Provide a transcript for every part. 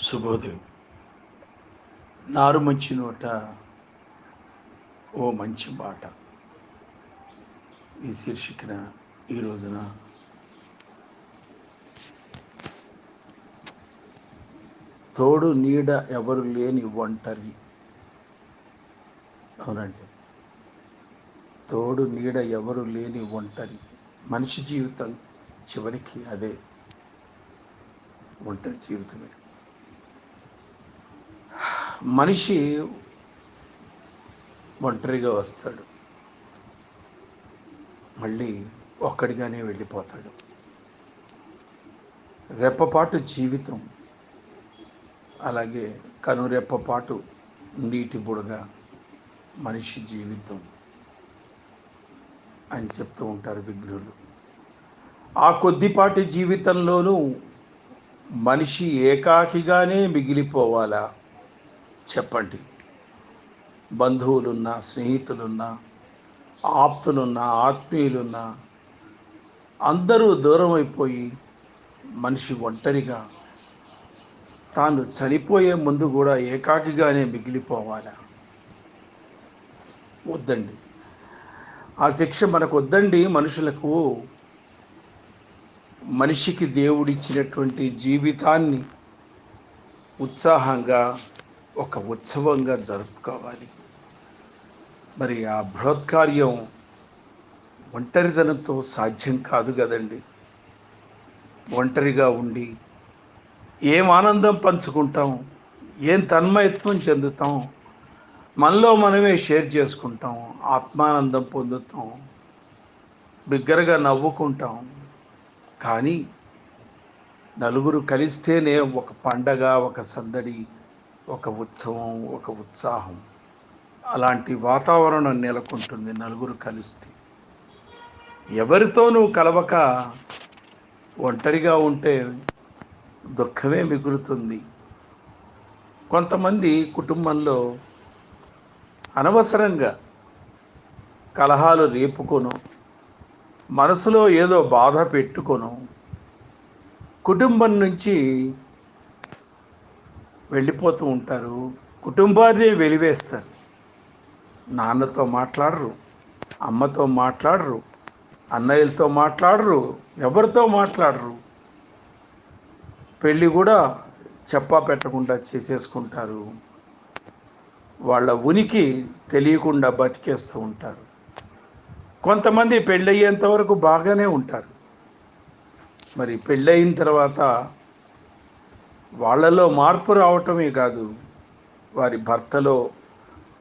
శుభోదయం. నారు మంచి నోట ఓ మంచి మాట ఈ శీర్షికన ఈ రోజున తోడు నీడ ఎవరు లేని ఒంటరి అవునండి. తోడు నీడ ఎవరు లేని ఒంటరి మనిషి జీవితం చివరికి అదే. ఒంటరి జీవితమే. మనిషి ఒంటరిగా వస్తాడు. మళ్ళీ ఒక్కడిగానే వెళ్ళిపోతాడు. రెప్పపాటు జీవితం. అలాగే కనురెప్పపాటు నీటి బుడగ మనిషి జీవితం అని చెప్తూ ఉంటారు విఘ్నులు. ఆ కొద్దిపాటి జీవితంలోనూ మనిషి ఏకాకిగానే మిగిలిపోవాలా? చెప్పండి. బంధువులున్నా స్నేహితులున్నా ఆప్తులున్నా ఆత్మీయులున్నా అందరూ దూరం అయిపోయి మనిషి ఒంటరిగా తాను చనిపోయే ముందు కూడా ఏకాకిగానే మిగిలిపోవాలా? వద్దండి. ఆ శిక్ష మనకు వద్దండి మనుషులకు. మనిషికి దేవుడిచ్చినటువంటి జీవితాన్ని ఉత్సాహంగా ఒక ఉత్సవంగా జరుపుకోవాలి. మరి ఆ బృహత్కార్యం ఒంటరితనంతో సాధ్యం కాదు కదండి. ఒంటరిగా ఉండి ఏం ఆనందం పంచుకుంటాం ఏం తన్మయత్వం చెందుతాం మనలో మనమే షేర్ చేసుకుంటాం ఆత్మానందం పొందుతాం బిగ్గరగా నవ్వుకుంటాం. కానీ నలుగురు కలిస్తేనే ఒక పండగ ఒక సందడి ఒక ఉత్సవం ఒక ఉత్సాహం. అలాంటి వాతావరణం నెలకొంటుంది నలుగురు కలిస్తే. ఎవరితోనూ కలవక ఒంటరిగా ఉంటే దుఃఖమే మిగులుతుంది. కొంతమంది కుటుంబంలో అనవసరంగా కలహాలు రేపుకొను మనసులో ఏదో బాధ పెట్టుకొను కుటుంబం నుంచి వెళ్ళిపోతూ ఉంటారు. కుటుంబాన్ని వెలివేస్తారు. నాన్నతో మాట్లాడరు. అమ్మతో మాట్లాడరు. అన్నయ్యలతో మాట్లాడరు. ఎవరితో మాట్లాడరు. పెళ్ళి కూడా చెప్పా పెట్టకుండా చేసేసుకుంటారు. వాళ్ళ ఉనికి తెలియకుండా బతికేస్తూ ఉంటారు. కొంతమంది పెళ్ళయ్యేంత వరకు బాగానే ఉంటారు. మరి పెళ్ళయిన తర్వాత వాళ్ళలో మార్పు రావటమే కాదు. వారి భర్తలో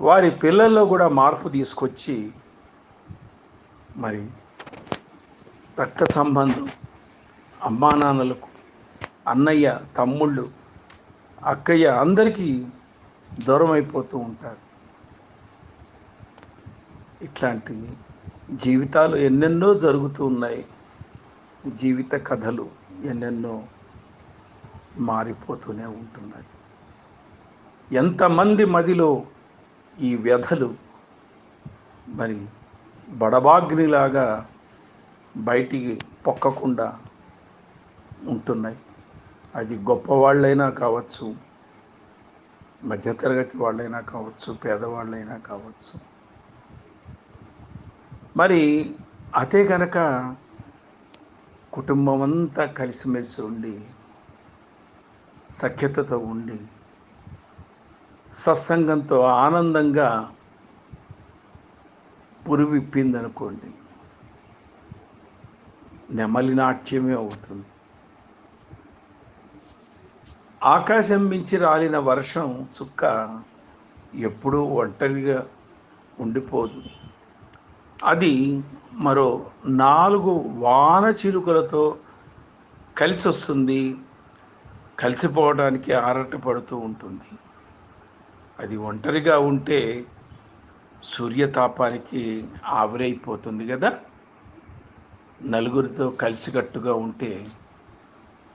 వారి పిల్లల్లో కూడా మార్పు తీసుకొచ్చి మరి రక్త సంబంధం అమ్మా నాన్నలకు అన్నయ్య తమ్ముళ్ళు అక్కయ్య అందరికీ దూరం అయిపోతూ ఉంటారు. ఇట్లాంటి జీవితాలు ఎన్నెన్నో జరుగుతూ ఉన్నాయి. జీవిత కథలు ఎన్నెన్నో మారిపోతూనే ఉంటున్నాయి ఎంతమంది మదిలో ఈ వ్యధలు మరి బడబాగ్నిలాగా బయటికి పొక్కకుండా ఉంటున్నాయి. అది గొప్పవాళ్ళైనా కావచ్చు మధ్యతరగతి వాళ్ళైనా కావచ్చు పేదవాళ్ళైనా కావచ్చు. మరి అదే కనుక కుటుంబం అంతా కలిసిమెలిసి ఉండి సఖ్యతతో ఉండి సత్సంగంతో ఆనందంగా పురువిప్పిందనుకోండి నెమలి నాట్యమే అవుతుంది. ఆకాశం మించి రాలిన వర్షం చుక్క ఎప్పుడూ ఒంటరిగా ఉండిపోదు. అది మరో నాలుగు వాన చిలుకలతో కలిసి వస్తుంది కలిసిపోవడానికి ఆరాటపడుతూ ఉంటుంది. అది ఒంటరిగా ఉంటే సూర్యతాపానికి ఆవిరైపోతుంది కదా. నలుగురితో కలిసికట్టుగా ఉంటే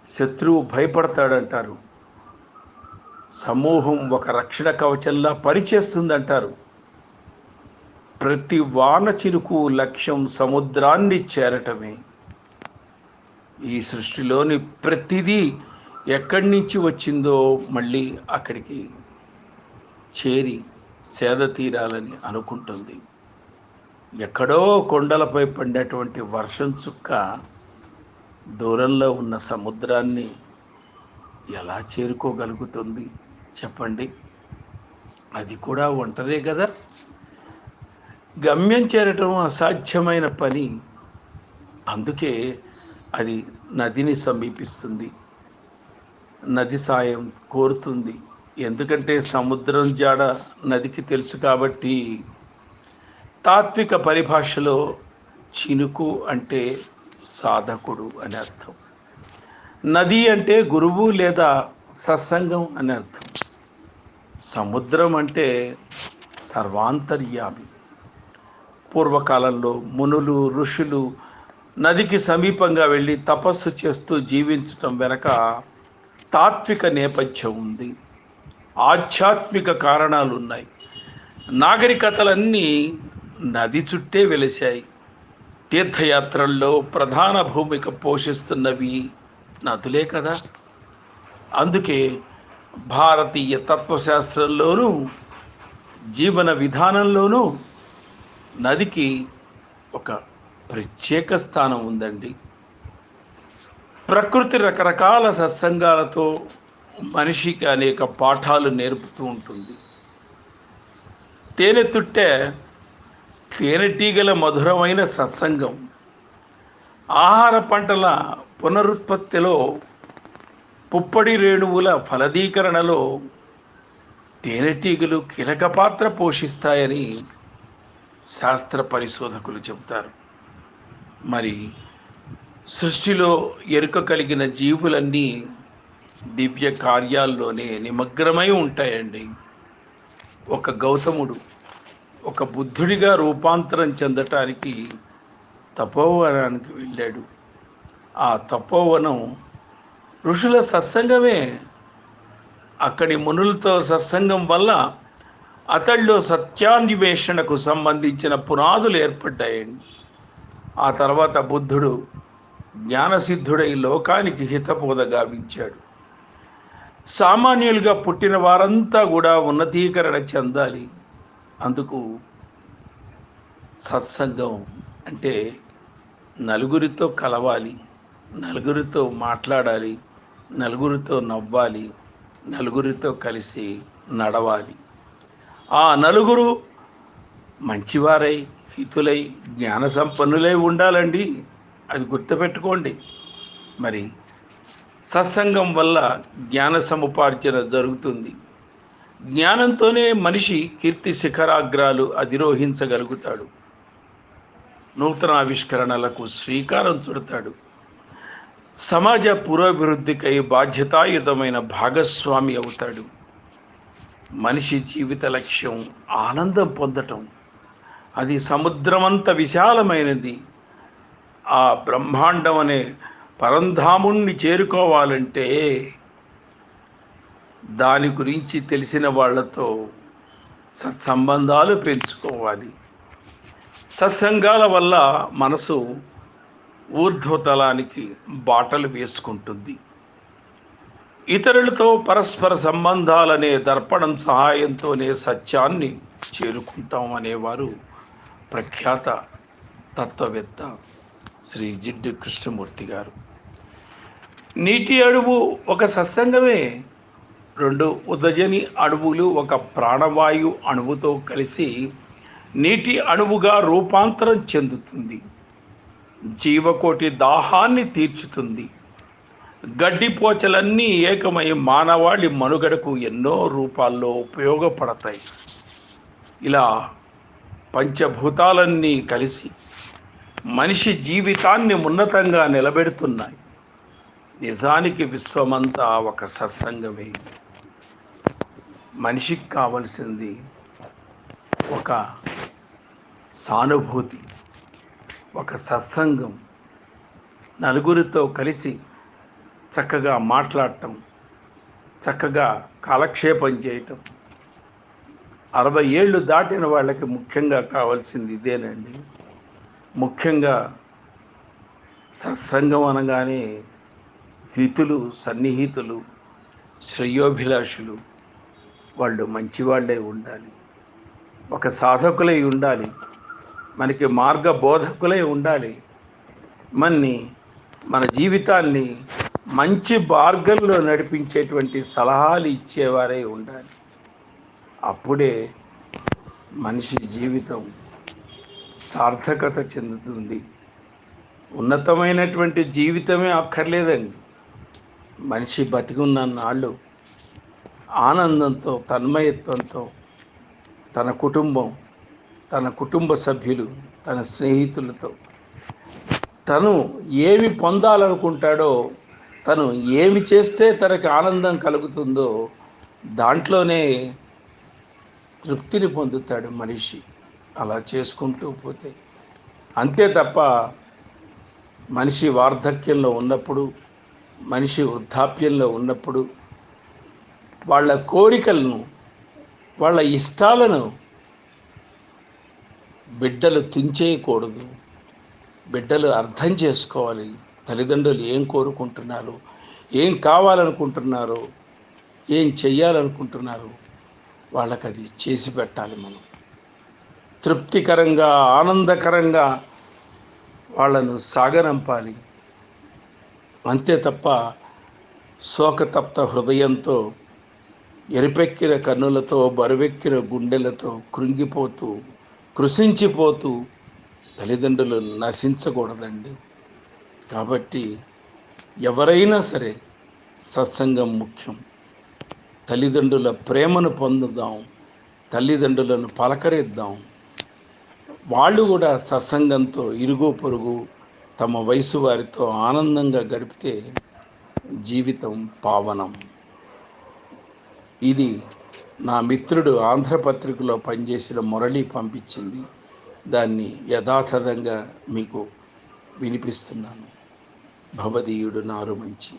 శత్రువు భయపడతాడంటారు. సమూహం ఒక రక్షణ కవచంలా పనిచేస్తుందంటారు. ప్రతి వాన చిరుకు లక్ష్యం సముద్రాన్ని చేరటమే. ఈ సృష్టిలోని ప్రతిదీ ఎక్కడి నుంచి వచ్చిందో మళ్ళీ అక్కడికి చేరి సేద తీరాలని అనుకుంటుంది. ఎక్కడో కొండలపై పడినటువంటి వర్షం చుక్క దూరంలో ఉన్న సముద్రాన్ని ఎలా చేరుకోగలుగుతుంది చెప్పండి. అది కూడా ఒంటరే కదా? గమ్యం చేరటం అసాధ్యమైన పని. అందుకే అది నదిని సమీపిస్తుంది. నది సాయం కోరుతుంది. ఎందుకంటే సముద్రం జాడ నదికి తెలుసు కాబట్టి తాత్విక పరిభాషలో చినుకు అంటే సాధకుడు అని అర్థం. నది అంటే గురువు లేదా సత్సంగం అని అర్థం. సముద్రం అంటే సర్వాంతర్యామి. పూర్వకాలంలో మునులు ఋషులు నదికి సమీపంగా వెళ్ళి తపస్సు చేస్తూ జీవించటం వెనక తాత్విక నేపథ్యం ఉంది. ఆధ్యాత్మిక కారణాలు ఉన్నాయి నాగరికతలన్నీ నది చుట్టే వెలిశాయి. తీర్థయాత్రల్లో ప్రధాన భూమిక పోషిస్తున్నవి నదులే కదా. అందుకే భారతీయ తత్వశాస్త్రంలోనూ జీవన విధానంలోనూ నదికి ఒక ప్రత్యేక స్థానం ఉందండి. ప్రకృతి రకరకాల సత్సంగాలతో మనిషికి అనేక పాఠాలు నేర్పుతూ ఉంటుంది. తేనె తుట్టె తేనెటీగల మధురమైన సత్సంగం. ఆహార పంటల పునరుత్పత్తిలో పుప్పడి రేణువుల ఫలదీకరణలో తేనెటీగలు కీలక పాత్ర పోషిస్తాయని శాస్త్ర పరిశోధకులు చెబుతారు. మరి సృష్టిలో ఎరుక కలిగిన జీవులన్నీ దివ్య కార్యాల్లోనే నిమగ్నమై ఉంటాయండి. ఒక గౌతముడు ఒక బుద్ధుడిగా రూపాంతరం చెందటానికి తపోవనానికి వెళ్ళాడు. ఆ తపోవనం ఋషుల సత్సంగమే. అక్కడి మునులతో సత్సంగం వల్ల అతడిలో సత్యాన్వేషణకు సంబంధించిన పునాదులు ఏర్పడ్డాయండి. ఆ తర్వాత బుద్ధుడు జ్ఞానసిద్ధుడై లోకానికి హితబోధ గావించాడు సామాన్యులుగా పుట్టిన వారంతా కూడా ఉన్నతీకరణ చెందాలి. అందుకు సత్సంగం అంటే నలుగురితో కలవాలి నలుగురితో మాట్లాడాలి నలుగురితో నవ్వాలి నలుగురితో కలిసి నడవాలి. ఆ నలుగురు మంచివారై హితులై జ్ఞాన సంపన్నులై ఉండాలండి. అది గుర్తుపెట్టుకోండి. మరి సత్సంగం వల్ల జ్ఞాన సముపార్జన జరుగుతుంది. జ్ఞానంతోనే మనిషి కీర్తి శిఖరాగ్రాలు అధిరోహించగలుగుతాడు. నూతన ఆవిష్కరణలకు శ్రీకారం చుడతాడు. సమాజ పురోభివృద్ధికై బాధ్యతాయుతమైన భాగస్వామి అవుతాడు. మనిషి జీవిత లక్ష్యం ఆనందం పొందటం. అది సముద్రమంత విశాలమైనది. ఆ బ్రహ్మాండం అనే పరంధాముణ్ణి చేరుకోవాలంటే దాని గురించి తెలిసిన వాళ్ళతో సత్సంబంధాలు పెంచుకోవాలి. సత్సంగాల వల్ల మనసు ఊర్ధ్వతలానికి బాటలు వేసుకుంటుంది. ఇతరులతో పరస్పర సంబంధాలనే దర్పణం సహాయంతోనే సత్యాన్ని చేరుకుంటాం అనేవారు ప్రఖ్యాత తత్వవేత్త. శ్రీ జిడ్డు కృష్ణమూర్తి గారు. నీటి అడుగు ఒక సత్సంగమే రెండు ఉదజని అణువులు ఒక ప్రాణవాయు అణువుతో కలిసి నీటి అణువుగా రూపాంతరం చెందుతుంది. జీవకోటి దాహాన్ని తీర్చుతుంది. గడ్డిపోచలన్నీ ఏకమై మానవాళి మనుగడకు ఎన్నో రూపాల్లో ఉపయోగపడతాయి. ఇలా పంచభూతాలన్నీ కలిసి మనిషి జీవితాన్ని ఉన్నతంగా నిలబెడుతున్నాయి. నిజానికి విశ్వమంతా ఒక సత్సంగమే. మనిషికి కావలసింది ఒక సానుభూతి ఒక సత్సంగం. నలుగురితో కలిసి చక్కగా మాట్లాడటం చక్కగా కాలక్షేపం చేయటం. అరవై ఏళ్ళు దాటిన వాళ్ళకి ముఖ్యంగా కావాల్సింది ఇదేనండి. ముఖ్యంగా సత్సంగం అనగానే హితులు సన్నిహితులు శ్రేయోభిలాషులు వాళ్ళు మంచివాళ్ళే ఉండాలి. ఒక సాధకులై ఉండాలి. మనకి మార్గ బోధకులై ఉండాలి. మన్ని మన జీవితాన్ని మంచి మార్గంలో నడిపించేటువంటి సలహాలు ఇచ్చేవారే ఉండాలి. అప్పుడే మనిషి జీవితం సార్థకత చెందుతుంది. ఉన్నతమైనటువంటి జీవితమే అక్కర్లేదండి. మనిషి బతికున్న నాళ్ళు ఆనందంతో తన్మయత్వంతో తన కుటుంబం తన కుటుంబ సభ్యులు తన స్నేహితులతో తను ఏమి పొందాలనుకుంటాడో తను ఏమి చేస్తే తనకి ఆనందం కలుగుతుందో దాంట్లోనే తృప్తిని పొందుతాడు మనిషి. అలా చేసుకుంటూ పోతే అంతే తప్ప మనిషి వార్ధక్యంలో ఉన్నప్పుడు మనిషి వృద్ధాప్యంలో ఉన్నప్పుడు వాళ్ళ కోరికలను వాళ్ళ ఇష్టాలను బిడ్డలు తుంచేయకూడదు. బిడ్డలు అర్థం చేసుకోవాలి. తల్లిదండ్రులు ఏం కోరుకుంటున్నారు? ఏం కావాలనుకుంటున్నారు? ఏం చెయ్యాలనుకుంటున్నారు? వాళ్ళకి అది చేసి పెట్టాలి మనం. తృప్తికరంగా ఆనందకరంగా వాళ్ళను సాగనంపాలి. అంతే తప్ప శోకతప్త హృదయంతో ఎరిపెక్కిన కన్నులతో బరువెక్కిన గుండెలతో కృంగిపోతూ కృషించిపోతూ తల్లిదండ్రులు నశించకూడదండి. కాబట్టి ఎవరైనా సరే సత్సంగం ముఖ్యం. తల్లిదండ్రుల ప్రేమను పొందుదాం తల్లిదండ్రులను పలకరిద్దాం. వాళ్ళు కూడా సత్సంగంతో ఇరుగు పొరుగు తమ వయసు వారితో ఆనందంగా గడిపితే జీవితం పావనం. ఇది నా మిత్రుడు ఆంధ్రపత్రికలో పనిచేసిన మురళి పంపించింది. దాన్ని యథాతథంగా మీకు వినిపిస్తున్నాను. భవదీయుడు నారు మంచి.